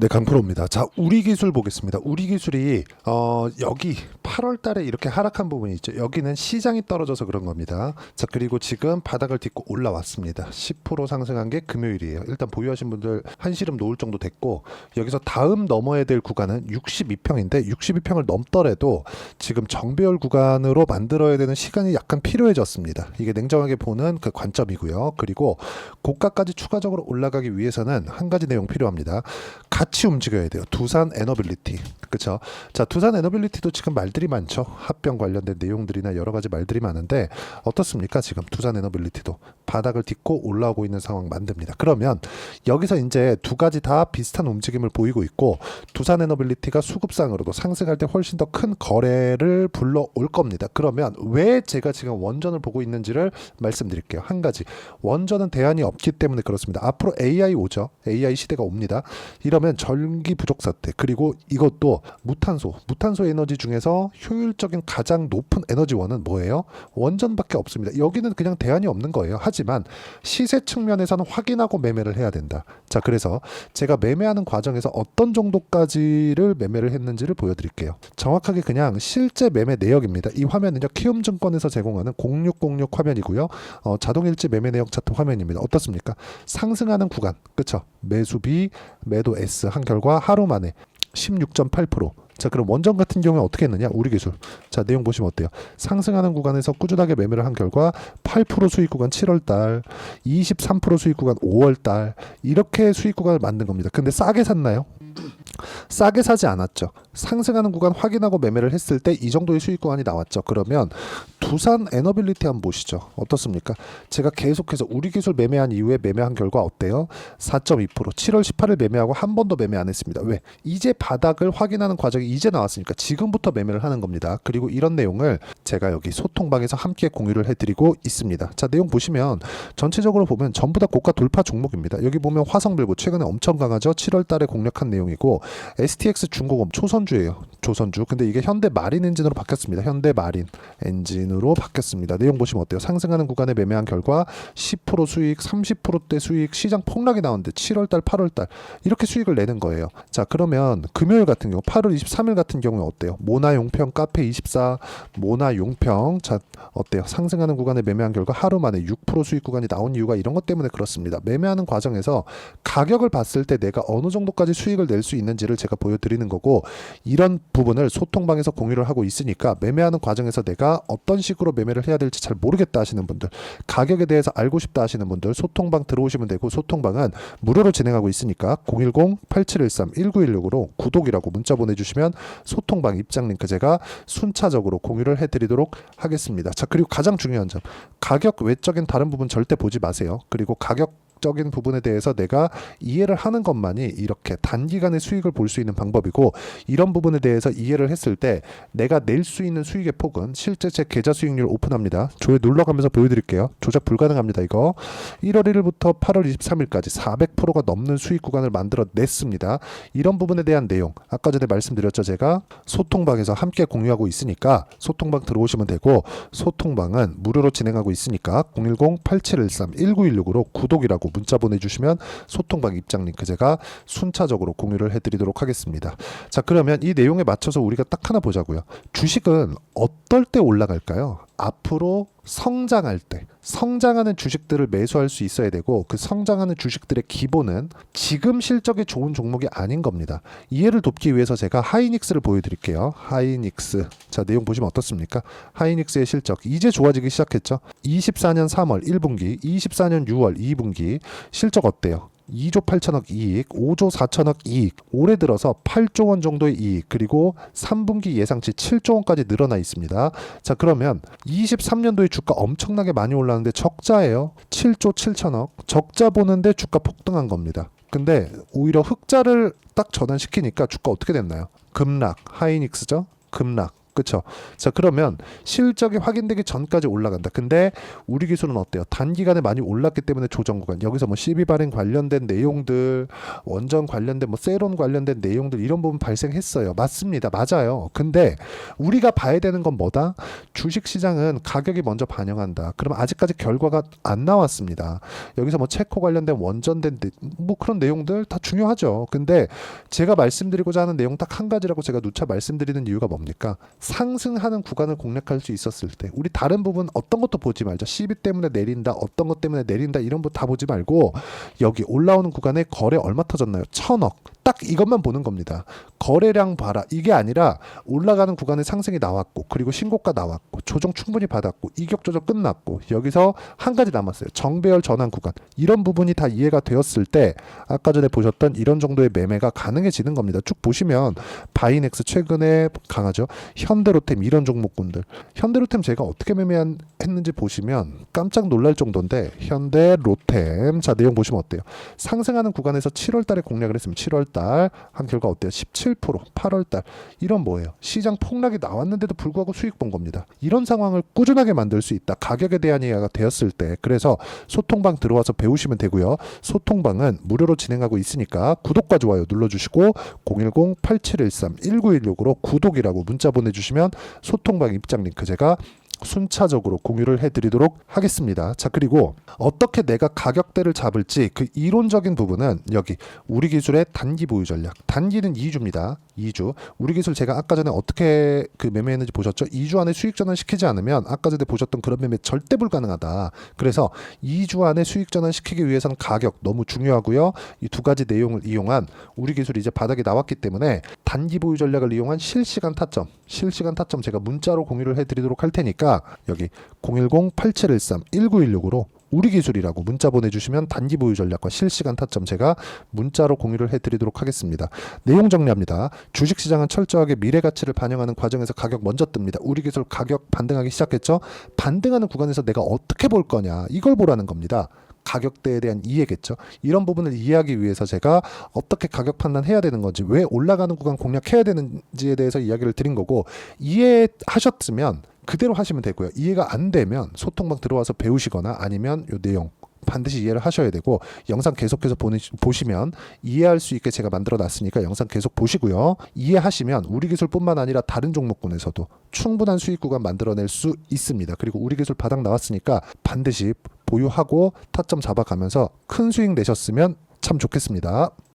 네, 강프로입니다. 자, 우리 기술 보겠습니다. 우리 기술이 어, 여기 8월 달에 이렇게 하락한 부분이 있죠. 여기는 시장이 떨어져서 그런 겁니다. 자, 그리고 지금 바닥을 딛고 올라왔습니다. 10% 상승한 게 금요일이에요. 일단 보유하신 분들 한 시름 놓을 정도 됐고 여기서 다음 넘어야 될 구간은 62평인데 62평을 넘더라도 지금 정배열 구간으로 만들어야 되는 시간이 약간 필요해졌습니다. 이게 냉정하게 보는 그 관점이고요. 그리고 고가까지 추가적으로 올라가기 위해서는 한 가지 내용 필요합니다. 같이 움직여야 돼요. 두산 에너빌리티. 그렇죠? 자, 두산 에너빌리티도 지금 말들이 많죠. 합병 관련된 내용들이나 여러 가지 말들이 많은데 어떻습니까? 지금 두산 에너빌리티도 바닥을 딛고 올라오고 있는 상황 만듭니다. 그러면 여기서 이제 두 가지 다 비슷한 움직임을 보이고 있고 두산 에너빌리티가 수급상으로도 상승할 때 훨씬 더 큰 거래를 불러올 겁니다. 그러면 왜 제가 지금 원전을 보고 있는지를 말씀드릴게요. 한 가지 원전은 대안이 없기 때문에 그렇습니다. 앞으로 AI 오죠. AI 시대가 옵니다. 이러면 전기 부족 사태 그리고 이것도 무탄소 무탄소 에너지 중에서 효율적인 가장 높은 에너지원은 뭐예요? 원전밖에 없습니다. 여기는 그냥 대안이 없는 거예요. 하지만 시세 측면에서는 확인하고 매매를 해야 된다. 자 그래서 제가 매매하는 과정에서 어떤 정도까지를 매매를 했는지를 보여드릴게요. 정확하게 그냥 실제 매매 내역입니다. 이 화면은요 키움증권에서 제공하는 0606 화면이고요. 어, 자동일지 매매 내역 차트 화면입니다. 어떻습니까? 상승하는 구간, 그쵸? 매수 B, 매도 S 한 결과 하루 만에 16.8%. 자, 그럼 원전 같은 경우에 어떻게 했느냐? 우리 기술. 자, 내용 보시면 어때요? 상승하는 구간에서 꾸준하게 매매를 한 결과 8% 수익 구간 7월 달, 23% 수익 구간 5월 달 이렇게 수익 구간을 만든 겁니다. 근데 싸게 샀나요? 싸게 사지 않았죠. 상승하는 구간 확인하고 매매를 했을 때 이 정도의 수익 구간이 나왔죠. 그러면 두산 에너빌리티 한번 보시죠. 어떻습니까? 제가 계속해서 우리 기술 매매한 이후에 매매한 결과 어때요? 4.2% 7월 18일 매매하고 한 번도 매매 안 했습니다. 왜? 이제 바닥을 확인하는 과정이 이제 나왔으니까 지금부터 매매를 하는 겁니다. 그리고 이런 내용을 제가 여기 소통방에서 함께 공유를 해드리고 있습니다. 자 내용 보시면 전체적으로 보면 전부 다 고가 돌파 종목입니다. 여기 보면 화성빌고 최근에 엄청 강하죠. 7월 달에 공략한 내용이고 STX 중공업 초선주예요. 조선주. 근데 이게 현대 마린 엔진으로 바뀌었습니다. 현대 마린 엔진으로 바뀌었습니다. 내용 보시면 어때요? 상승하는 구간에 매매한 결과 10% 수익, 30%대 수익, 시장 폭락이 나오는데 7월달, 8월달 이렇게 수익을 내는 거예요. 자 그러면 금요일 같은 경우 8월 23일 같은 경우에 어때요? 모나 용평 카페 24 모나 용평 자 어때요? 상승하는 구간에 매매한 결과 하루 만에 6% 수익 구간이 나온 이유가 이런 것 때문에 그렇습니다. 매매하는 과정에서 가격을 봤을 때 내가 어느 정도까지 수익을 낼 수 있는 지를 제가 보여드리는 거고 이런 부분을 소통방에서 공유를 하고 있으니까 매매하는 과정에서 내가 어떤 식으로 매매를 해야 될지 잘 모르겠다 하시는 분들 가격에 대해서 알고 싶다 하시는 분들 소통방 들어오시면 되고 소통방은 무료로 진행하고 있으니까 010-8713-1916으로 구독이라고 문자 보내주시면 소통방 입장 링크 제가 순차적으로 공유를 해드리도록 하겠습니다. 자 그리고 가장 중요한 점 가격 외적인 다른 부분 절대 보지 마세요. 그리고 가격 적인 부분에 대해서 내가 이해를 하는 것만이 이렇게 단기간에 수익을 볼 수 있는 방법이고 이런 부분에 대해서 이해를 했을 때 내가 낼 수 있는 수익의 폭은 실제 제 계좌 수익률 오픈합니다. 조회 눌러가면서 보여드릴게요. 조작 불가능합니다. 이거 1월 1일부터 8월 23일까지 400%가 넘는 수익 구간을 만들어 냈습니다. 이런 부분에 대한 내용 아까 전에 말씀드렸죠. 제가 소통방에서 함께 공유하고 있으니까 소통방 들어오시면 되고 소통방은 무료로 진행하고 있으니까 010-8713-1916으로 구독이라 고 문자 보내주시면 소통방 입장 링크 제가 순차적으로 공유를 해드리도록 하겠습니다. 자 그러면 이 내용에 맞춰서 우리가 딱 하나 보자고요. 주식은 어떨 때 올라갈까요? 앞으로 성장할 때 성장하는 주식들을 매수할 수 있어야 되고 그 성장하는 주식들의 기본은 지금 실적이 좋은 종목이 아닌 겁니다. 이해를 돕기 위해서 제가 하이닉스를 보여드릴게요. 하이닉스 자 내용 보시면 어떻습니까? 하이닉스의 실적 이제 좋아지기 시작했죠. 24년 3월 1분기, 24년 6월 2분기 실적 어때요? 2조 8천억 이익, 5조 4천억 이익, 올해 들어서 8조 원 정도의 이익, 그리고 3분기 예상치 7조 원까지 늘어나 있습니다. 자, 그러면 23년도에 주가 엄청나게 많이 올랐는데 적자예요. 7조 7천억. 적자 보는데 주가 폭등한 겁니다. 근데 오히려 흑자를 딱 전환시키니까 주가 어떻게 됐나요? 급락, 하이닉스죠? 급락. 그쵸? 자 그러면 실적이 확인되기 전까지 올라간다. 근데 우리 기술은 어때요? 단기간에 많이 올랐기 때문에 조정 구간 여기서 뭐 CB 발행 관련된 내용들, 원전 관련된 뭐 세론 관련된 내용들 이런 부분 발생했어요. 맞습니다. 맞아요. 근데 우리가 봐야 되는 건 뭐다? 주식 시장은 가격이 먼저 반영한다. 그럼 아직까지 결과가 안 나왔습니다. 여기서 뭐 체코 관련된 원전된 내- 뭐 그런 내용들 다 중요하죠. 근데 제가 말씀드리고자 하는 내용 딱 한 가지라고 제가 누차 말씀드리는 이유가 뭡니까? 상승하는 구간을 공략할 수 있었을 때 우리 다른 부분 어떤 것도 보지 말자. CB 때문에 내린다. 어떤 것 때문에 내린다. 이런 거 다 보지 말고 여기 올라오는 구간에 거래 얼마 터졌나요? 천억. 딱 이것만 보는 겁니다. 거래량 봐라. 이게 아니라 올라가는 구간에 상승이 나왔고 그리고 신고가 나왔고 조정 충분히 받았고 이격 조정 끝났고 여기서 한 가지 남았어요. 정배열 전환 구간. 이런 부분이 다 이해가 되었을 때 아까 전에 보셨던 이런 정도의 매매가 가능해지는 겁니다. 쭉 보시면 바이넥스 최근에 강하죠. 현대로템 이런 종목군들. 현대로템 제가 어떻게 매매했는지 보시면 깜짝 놀랄 정도인데 현대로템 자 내용 보시면 어때요? 상승하는 구간에서 7월 달에 공략을 했으면 7월 달한 결과 어때요? 17% 8월 달 이런 뭐예요? 시장 폭락이 나왔는데도 불구하고 수익 본 겁니다. 이런 상황을 꾸준하게 만들 수 있다. 가격에 대한 이해가 되었을 때 그래서 소통방 들어와서 배우시면 되고요. 소통방은 무료로 진행하고 있으니까 구독과 좋아요 눌러주시고 010-8713-1916으로 구독이라고 문자 보내주시면 소통방 입장 링크 제가 순차적으로 공유를 해드리도록 하겠습니다. 자 그리고 어떻게 내가 가격대를 잡을지 그 이론적인 부분은 여기 우리 기술의 단기 보유 전략. 단기는 2주입니다. 2주. 우리 기술 제가 아까 전에 어떻게 그 매매했는지 보셨죠? 2주 안에 수익 전환 시키지 않으면 아까 전에 보셨던 그런 매매 절대 불가능하다. 그래서 2주 안에 수익 전환 시키기 위해서는 가격 너무 중요하고요. 이 두 가지 내용을 이용한 우리 기술이 이제 바닥에 나왔기 때문에 단기 보유 전략을 이용한 실시간 타점, 실시간 타점 제가 문자로 공유를 해드리도록 할 테니까 여기 010-8713-1916으로 우리 기술이라고 문자 보내주시면 단기 보유 전략과 실시간 타점 제가 문자로 공유를 해드리도록 하겠습니다. 내용 정리합니다. 주식시장은 철저하게 미래 가치를 반영하는 과정에서 가격 먼저 뜹니다. 우리 기술 가격 반등하기 시작했죠. 반등하는 구간에서 내가 어떻게 볼 거냐 이걸 보라는 겁니다. 가격대에 대한 이해겠죠. 이런 부분을 이해하기 위해서 제가 어떻게 가격 판단해야 되는 건지, 왜 올라가는 구간 공략해야 되는지에 대해서 이야기를 드린 거고 이해하셨으면 그대로 하시면 되고요. 이해가 안 되면 소통방 들어와서 배우시거나 아니면 요 내용 반드시 이해를 하셔야 되고 영상 계속해서 보내, 보시면 이해할 수 있게 제가 만들어 놨으니까 영상 계속 보시고요. 이해하시면 우리 기술뿐만 아니라 다른 종목군에서도 충분한 수익 구간 만들어낼 수 있습니다. 그리고 우리 기술 바닥 나왔으니까 반드시 보유하고 타점 잡아가면서 큰 수익 내셨으면 참 좋겠습니다.